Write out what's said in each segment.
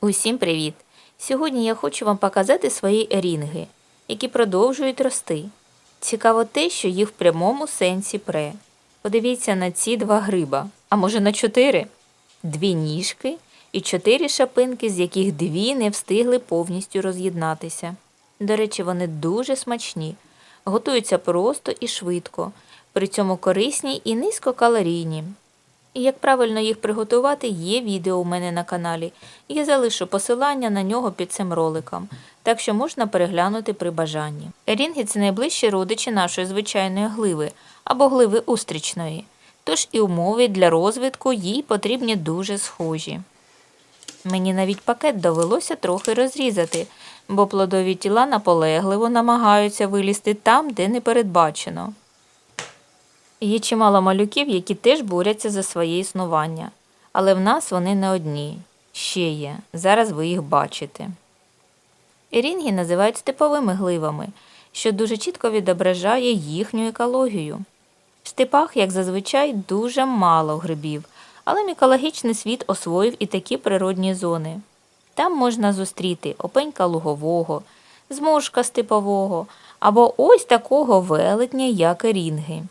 Усім привіт! Сьогодні я хочу вам показати свої ерінги, які продовжують рости. Цікаво те, що їх в прямому сенсі пре. Подивіться на ці два гриба, а може на чотири? Дві ніжки і чотири шапинки, з яких дві не встигли повністю роз'єднатися. До речі, вони дуже смачні, готуються просто і швидко, при цьому корисні і низькокалорійні. І як правильно їх приготувати, є відео у мене на каналі. Я залишу посилання на нього під цим роликом, так що можна переглянути при бажанні. Ерінги це найближчі родичі нашої звичайної гливи або гливи устрічної, тож і умови для розвитку їй потрібні дуже схожі. Мені навіть пакет довелося трохи розрізати, бо плодові тіла наполегливо намагаються вилізти там, де не передбачено. Є чимало малюків, які теж борються за своє існування. Але в нас вони не одні. Ще є. Зараз ви їх бачите. Ерінги називають степовими гливами, що дуже чітко відображає їхню екологію. В степах, як зазвичай, дуже мало грибів, але мікологічний світ освоїв і такі природні зони. Там можна зустріти опенька лугового, зморшка степового або ось такого велетня, як ерінги.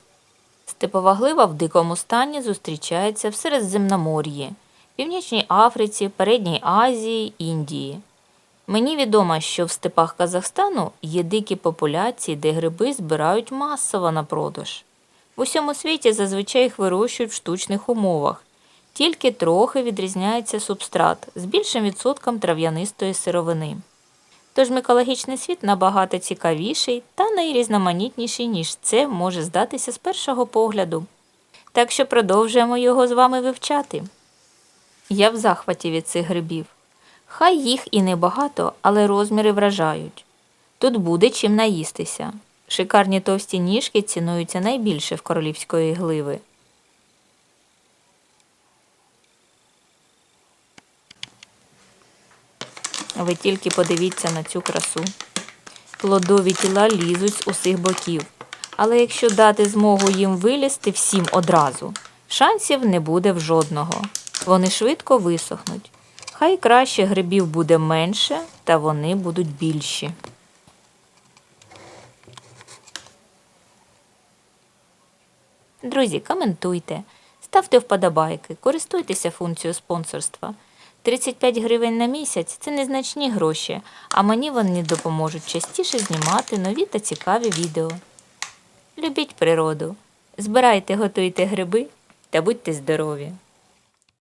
Степова глива в дикому стані зустрічається в Середземномор'ї, Північній Африці, Передній Азії, Індії. Мені відомо, що в степах Казахстану є дикі популяції, де гриби збирають масово на продаж. В усьому світі зазвичай їх вирощують в штучних умовах, тільки трохи відрізняється субстрат з більшим відсотком трав'янистої сировини. Тож мікологічний світ набагато цікавіший та найрізноманітніший, ніж це може здатися з першого погляду. Так що продовжуємо його з вами вивчати. Я в захваті від цих грибів. Хай їх і небагато, але розміри вражають. Тут буде чим наїстися. Шикарні товсті ніжки цінуються найбільше в королівської гливи. Ви тільки подивіться на цю красу. Плодові тіла лізуть з усіх боків. Але якщо дати змогу їм вилізти всім одразу, шансів не буде в жодного. Вони швидко висохнуть. Хай краще грибів буде менше, та вони будуть більші. Друзі, коментуйте, ставте вподобайки, користуйтеся функцією спонсорства. 35 гривень на місяць це незначні гроші, а мені вони допоможуть частіше знімати нові та цікаві відео. Любіть природу, збирайте, готуйте гриби та будьте здорові!